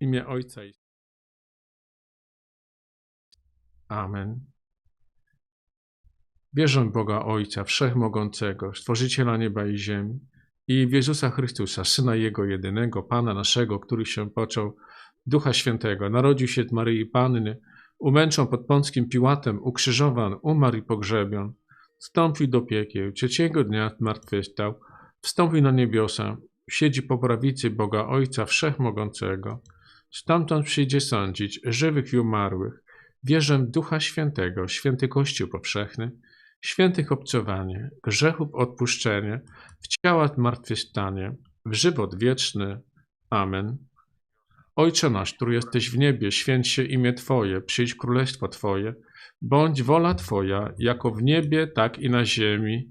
Imię Ojca i Amen. Wierzę w Boga Ojca Wszechmogącego, Stworzyciela nieba i ziemi i w Jezusa Chrystusa, Syna Jego jedynego, Pana naszego, który się począł, Ducha Świętego, narodził się z Maryi Panny, umęczon pod Pąckim Piłatem, ukrzyżowan, umarł i pogrzebion, wstąpił do piekieł, trzeciego dnia zmartwychwstał, wstąpił na niebiosa, siedzi po prawicy Boga Ojca Wszechmogącego, stamtąd przyjdzie sądzić żywych i umarłych. Wierzę Ducha Świętego, święty Kościół powszechny, świętych obcowanie, grzechów odpuszczenie, w ciała zmartwychwstanie, w żywot wieczny. Amen. Ojcze nasz, który jesteś w niebie, święć się imię Twoje, przyjdź królestwo Twoje, bądź wola Twoja, jako w niebie, tak i na ziemi.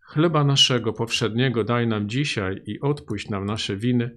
Chleba naszego powszedniego daj nam dzisiaj i odpuść nam nasze winy,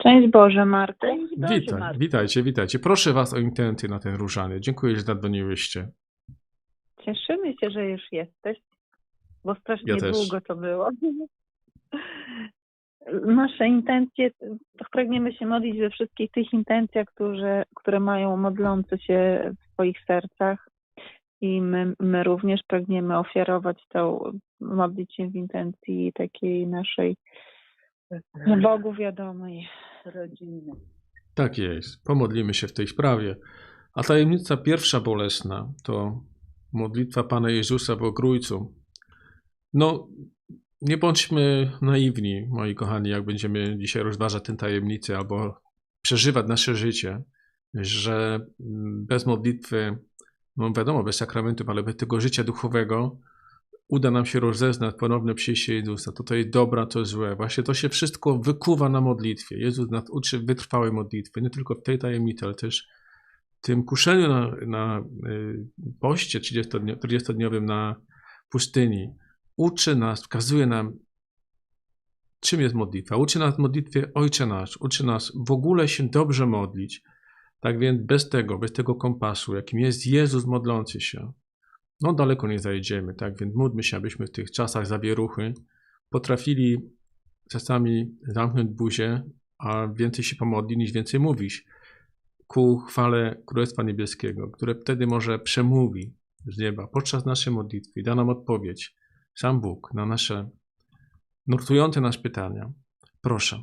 Szczęść Boże, Marta. Witaj, witajcie, witajcie. Proszę Was o intencje na ten różany. Dziękuję, że zadzwoniłyście. Cieszymy się, że już jesteś, bo strasznie Ja długo to było. Nasze intencje, pragniemy się modlić we wszystkich tych intencjach, które, które mają modlący się w swoich sercach. I my, my również pragniemy ofiarować tą, modlić się w intencji takiej naszej no, Bogu wiadomej rodziny. Tak jest. Pomodlimy się w tej sprawie. A tajemnica pierwsza bolesna to modlitwa Pana Jezusa w Ogrójcu. No, nie bądźmy naiwni, moi kochani, jak będziemy dzisiaj rozważać tę tajemnicę albo przeżywać nasze życie, że mm, bez modlitwy, no wiadomo, bez sakramentów, ale bez tego życia duchowego uda nam się rozeznać ponowne przyjście Jezusa. To to jest dobra, to złe. Właśnie to się wszystko wykuwa na modlitwie. Jezus nas uczy wytrwałej modlitwy, nie tylko w tej tajemnicy, ale też w tym kuszeniu na, na y, poście 30-dniowym 30 na pustyni. Uczy nas, wskazuje nam, czym jest modlitwa. Uczy nas modlitwie Ojcze Nasz. Uczy nas w ogóle się dobrze modlić. Tak więc bez tego, bez tego kompasu, jakim jest Jezus modlący się, no daleko nie zajedziemy, tak? Więc módlmy się, abyśmy w tych czasach zawieruchy potrafili czasami zamknąć buzię, a więcej się pomodlić niż więcej mówić ku chwale Królestwa Niebieskiego, które wtedy może przemówi z nieba podczas naszej modlitwy i da nam odpowiedź. Sam Bóg na nasze nurtujące nas pytania. Proszę.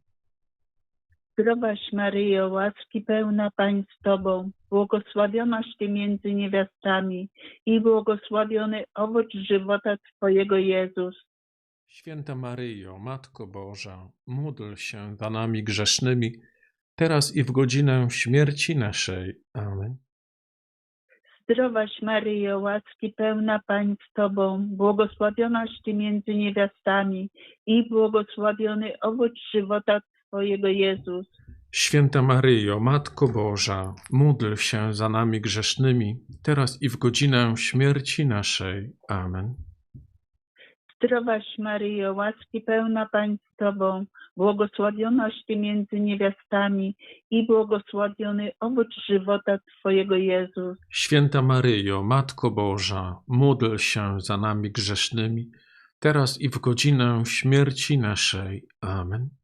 Zdrowaś Maryjo, łaski pełna Pań z Tobą, błogosławionaś Ty między niewiastami i błogosławiony owoc żywota Twojego Jezus. Święta Maryjo, Matko Boża, módl się za nami grzesznymi, teraz i w godzinę śmierci naszej. Amen. Zdrowaś Maryjo, łaski pełna Pań z Tobą, błogosławionaś Ty między niewiastami i błogosławiony owoc żywota Twojego Jezus. Święta Maryjo, Matko Boża, módl się za nami grzesznymi, teraz i w godzinę śmierci naszej. Amen. Zdrowaś Maryjo, łaski pełna Pań z Tobą, błogosławionaś Ty między niewiastami i błogosławiony owoc żywota Twojego Jezus. Święta Maryjo, Matko Boża, módl się za nami grzesznymi, teraz i w godzinę śmierci naszej. Amen.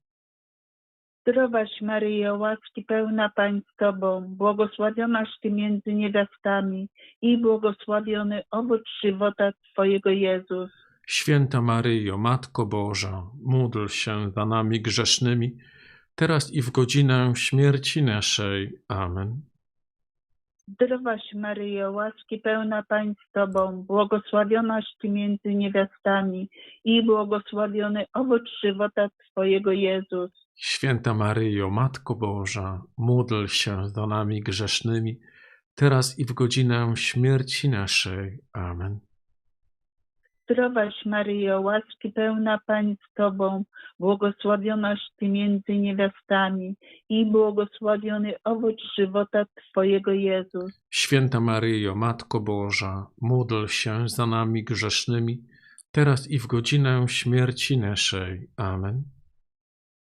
Zdrowaś Maryjo, łaski pełna Pań z Tobą, błogosławionaś Ty między niewiastami i błogosławiony owoc żywota Twojego Jezus. Święta Maryjo, Matko Boża, módl się za nami grzesznymi, teraz i w godzinę śmierci naszej. Amen. Zdrowaś Maryjo, łaski pełna Pań z Tobą, błogosławionaś Ty między niewiastami i błogosławiony owoc żywota Twojego Jezus. Święta Maryjo, Matko Boża, módl się za nami grzesznymi, teraz i w godzinę śmierci naszej. Amen. Zdrowaś Maryjo, łaski pełna Pań z Tobą, błogosławionaś Ty między niewiastami i błogosławiony owoc żywota Twojego Jezus. Święta Maryjo, Matko Boża, módl się za nami grzesznymi, teraz i w godzinę śmierci naszej. Amen.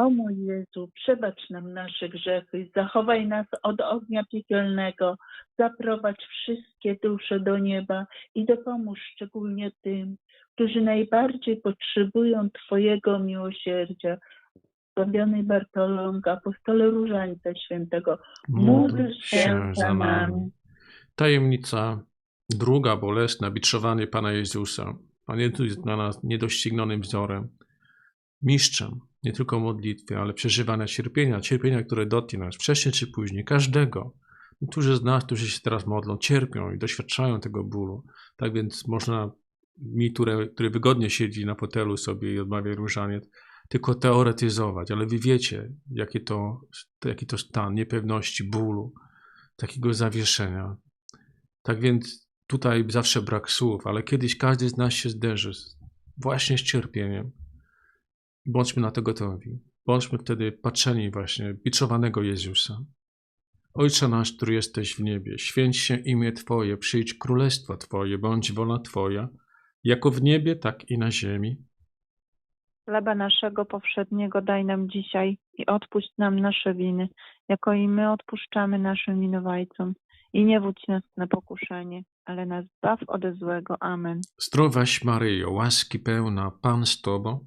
O mój Jezu, przebacz nam nasze grzechy, zachowaj nas od ognia piekielnego, zaprowadź wszystkie dusze do nieba i dopomóż szczególnie tym, którzy najbardziej potrzebują Twojego miłosierdzia. Błogosławiony Bartolomg, apostole Różańca Świętego, módl się za nami. Tajemnica druga bolesna, biczowanie Pana Jezusa. Pan Jezus jest dla nas niedoścignionym wzorem, mistrzem, nie tylko modlitwy, ale przeżywania cierpienia, cierpienia, które dotknie nas wcześniej czy później, każdego. Niektórzy z nas, którzy się teraz modlą, cierpią i doświadczają tego bólu. Tak więc można mi, który, który wygodnie siedzi na fotelu sobie i odmawia różaniec, tylko teoretyzować, ale wy wiecie, jaki to, jaki to stan niepewności, bólu, takiego zawieszenia. Tak więc tutaj zawsze brak słów, ale kiedyś każdy z nas się zderzy właśnie z cierpieniem. Bądźmy na to gotowi. Bądźmy wtedy patrzeni właśnie biczowanego Jezusa. Ojcze nasz, który jesteś w niebie, święć się imię Twoje, przyjdź królestwo Twoje, bądź wola Twoja, jako w niebie, tak i na ziemi. Chleba naszego powszedniego daj nam dzisiaj i odpuść nam nasze winy, jako i my odpuszczamy naszym winowajcom. I nie wódź nas na pokuszenie, ale nas zbaw ode złego. Amen. Zdrowaś Maryjo, łaski pełna, Pan z Tobą,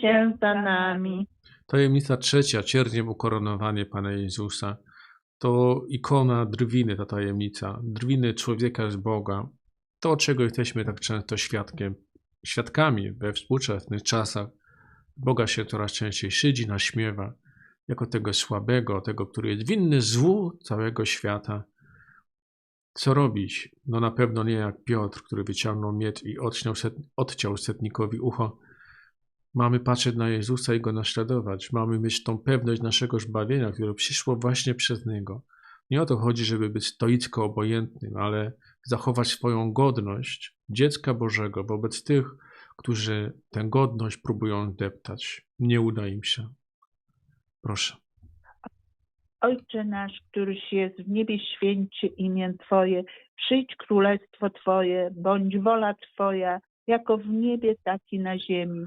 Się za nami. Tajemnica trzecia, cierniem ukoronowanie Pana Jezusa. To ikona drwiny, ta tajemnica. Drwiny człowieka z Boga. To, czego jesteśmy tak często świadkiem, świadkami we współczesnych czasach. Boga się coraz częściej szydzi, naśmiewa, jako tego słabego, tego, który jest winny złu całego świata. Co robić? No na pewno nie jak Piotr, który wyciągnął miecz i odciął, set, odciął setnikowi ucho. Mamy patrzeć na Jezusa i Go naśladować. Mamy mieć tą pewność naszego zbawienia, które przyszło właśnie przez Niego. Nie o to chodzi, żeby być stoicko obojętnym, ale zachować swoją godność dziecka Bożego wobec tych, którzy tę godność próbują deptać. Nie uda im się. Proszę. Ojcze nasz, któryś jest w niebie, święci imię Twoje. Przyjdź królestwo Twoje, bądź wola Twoja, jako w niebie, tak i na ziemi.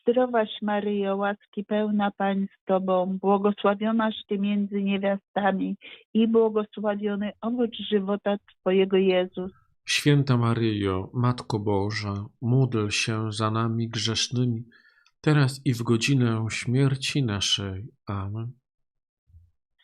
Zdrowaś Maryjo, łaski pełna Pań z Tobą, błogosławionaś Ty między niewiastami i błogosławiony owoc żywota Twojego Jezus. Święta Maryjo, Matko Boża, módl się za nami grzesznymi, teraz i w godzinę śmierci naszej. Amen.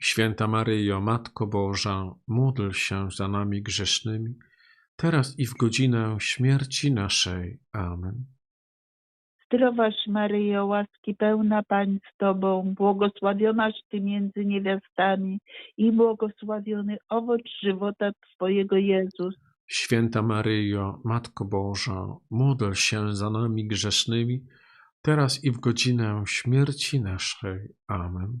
Święta Maryjo, Matko Boża, módl się za nami grzesznymi, teraz i w godzinę śmierci naszej. Amen. Zdrowaś Maryjo, łaski pełna Pań z Tobą, błogosławionaś Ty między niewiastami i błogosławiony owoc żywota Twojego Jezus. Święta Maryjo, Matko Boża, módl się za nami grzesznymi, teraz i w godzinę śmierci naszej. Amen.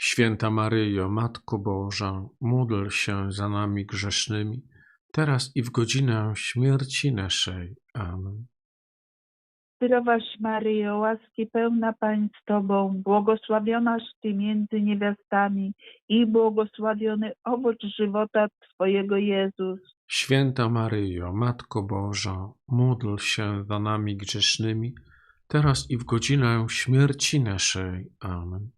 Święta Maryjo, Matko Boża, módl się za nami grzesznymi, teraz i w godzinę śmierci naszej. Amen. Zdrowaś Maryjo, łaski pełna Pań z Tobą, błogosławionaś Ty między niewiastami i błogosławiony owoc żywota Twojego Jezus. Święta Maryjo, Matko Boża, módl się za nami grzesznymi, teraz i w godzinę śmierci naszej. Amen.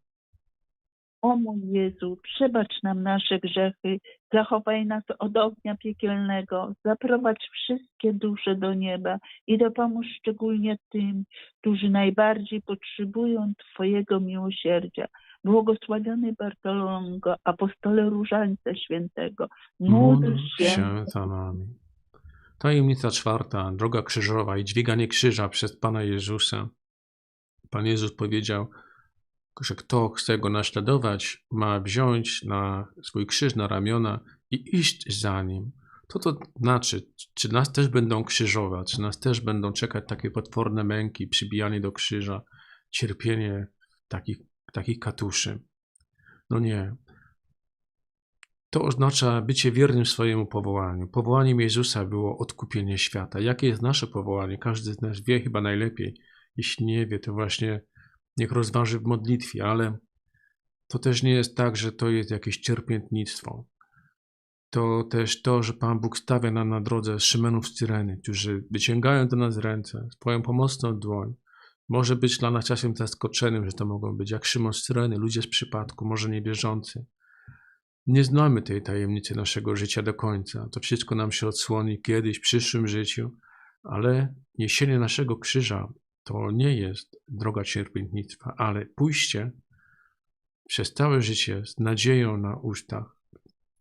O mój Jezu, przebacz nam nasze grzechy, zachowaj nas od ognia piekielnego, zaprowadź wszystkie dusze do nieba i dopomóż szczególnie tym, którzy najbardziej potrzebują Twojego miłosierdzia. Błogosławiony Bartolomego, apostole Różańca Świętego, módl się. za nami. Tajemnica czwarta, droga krzyżowa i dźwiganie krzyża przez Pana Jezusa. Pan Jezus powiedział, że kto chce go naśladować, ma wziąć na swój krzyż na ramiona i iść za nim. To to znaczy, czy nas też będą krzyżować, czy nas też będą czekać takie potworne męki, przybijanie do krzyża, cierpienie takich, takich katuszy. No nie. To oznacza bycie wiernym swojemu powołaniu. Powołaniem Jezusa było odkupienie świata. Jakie jest nasze powołanie? Każdy z nas wie chyba najlepiej. Jeśli nie wie, to właśnie niech rozważy w modlitwie, ale to też nie jest tak, że to jest jakieś cierpiętnictwo. To też to, że Pan Bóg stawia nam na drodze Szymenów z Cyreny, którzy wyciągają do nas ręce, swoją pomocną dłoń. Może być dla nas czasem zaskoczonym, że to mogą być jak Szymon z Cyreny, ludzie z przypadku, może niewierzący. Nie znamy tej tajemnicy naszego życia do końca. To wszystko nam się odsłoni kiedyś, w przyszłym życiu, ale niesienie naszego krzyża to nie jest droga cierpiętnictwa, ale pójście przez całe życie z nadzieją na ustach,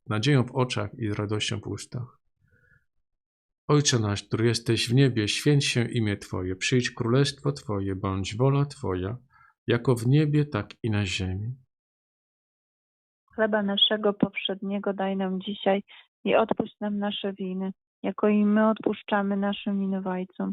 nadzieją w oczach i z radością w ustach. Ojcze nasz, który jesteś w niebie, święć się imię Twoje, przyjdź królestwo Twoje, bądź wola Twoja, jako w niebie, tak i na ziemi. Chleba naszego powszedniego daj nam dzisiaj i odpuść nam nasze winy, jako i my odpuszczamy naszym winowajcom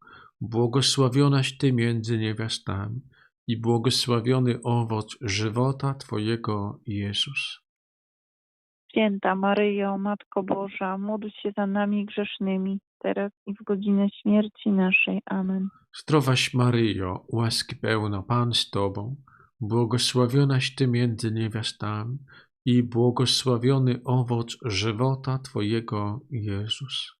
błogosławionaś Ty między niewiastami i błogosławiony owoc żywota Twojego, Jezus. Święta Maryjo, Matko Boża, módl się za nami grzesznymi, teraz i w godzinę śmierci naszej. Amen. Zdrowaś Maryjo, łaski pełna, Pan z Tobą, błogosławionaś Ty między niewiastami i błogosławiony owoc żywota Twojego, Jezus.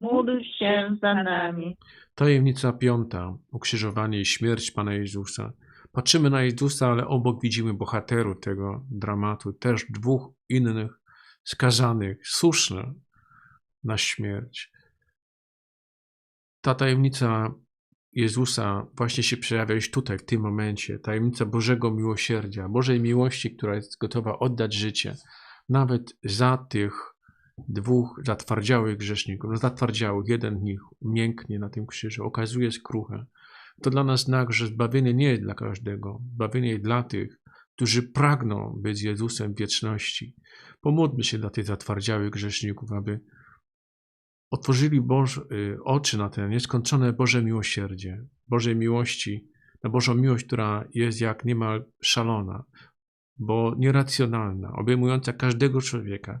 Módl się za nami. Tajemnica piąta, ukrzyżowanie i śmierć Pana Jezusa. Patrzymy na Jezusa, ale obok widzimy bohaterów tego dramatu, też dwóch innych skazanych, słusznych na śmierć. Ta tajemnica Jezusa właśnie się przejawia już tutaj, w tym momencie. Tajemnica Bożego miłosierdzia, Bożej miłości, która jest gotowa oddać życie, nawet za tych dwóch zatwardziałych grzeszników. Zatwardziałych, jeden z nich mięknie na tym krzyżu, okazuje skruchę. To dla nas znak, że zbawienie nie jest dla każdego. Zbawienie jest dla tych, którzy pragną być Jezusem wieczności. Pomódlmy się dla tych zatwardziałych grzeszników, aby otworzyli Boż, y, oczy na te nieskończone Boże miłosierdzie, Bożej miłości, na Bożą miłość, która jest jak niemal szalona, bo nieracjonalna, obejmująca każdego człowieka,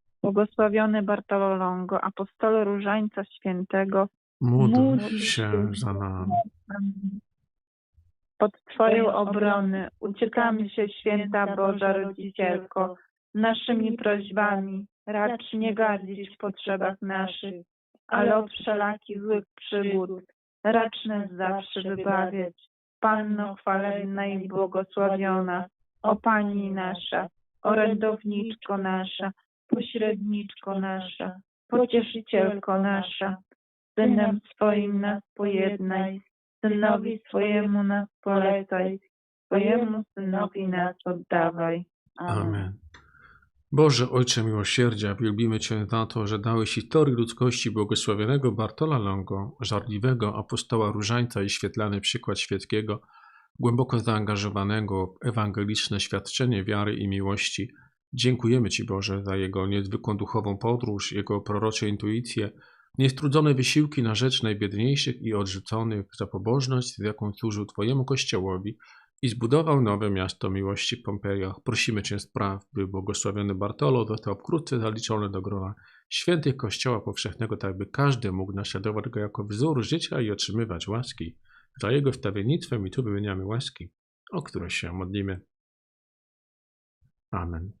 Błogosławiony Bartolo Longo, apostole Różańca Świętego, Módl Módl się za nami. pod Twoją obronę uciekamy się, Święta Boża Rodzicielko, naszymi prośbami, racz nie gardzić w potrzebach naszych, ale od wszelakich złych przygód, racz nas zawsze wybawiać. Panno chwalebna i błogosławiona, o Pani nasza, orędowniczko nasza, pośredniczko nasza, pocieszycielko nasza, Synem swoim nas pojednaj, Synowi swojemu nas polecaj, Twojemu Synowi nas oddawaj. Amen. Boże, Ojcze miłosierdzia, wielbimy Cię za to, że dałeś historii ludzkości błogosławionego Bartola Longo, żarliwego apostoła różańca i świetlany przykład świeckiego, głęboko zaangażowanego w ewangeliczne świadczenie wiary i miłości. Dziękujemy Ci, Boże, za jego niezwykłą duchową podróż, jego prorocze intuicje, niestrudzone wysiłki na rzecz najbiedniejszych i odrzuconych, za pobożność, z jaką służył Twojemu Kościołowi i zbudował nowe miasto miłości w Pompejach. Prosimy Cię spraw, by błogosławiony Bartolo został wkrótce zaliczony do grona świętych Kościoła Powszechnego, tak by każdy mógł naśladować go jako wzór życia i otrzymywać łaski. Za jego wstawiennictwem i tu wymieniamy łaski, o które się modlimy. Amen.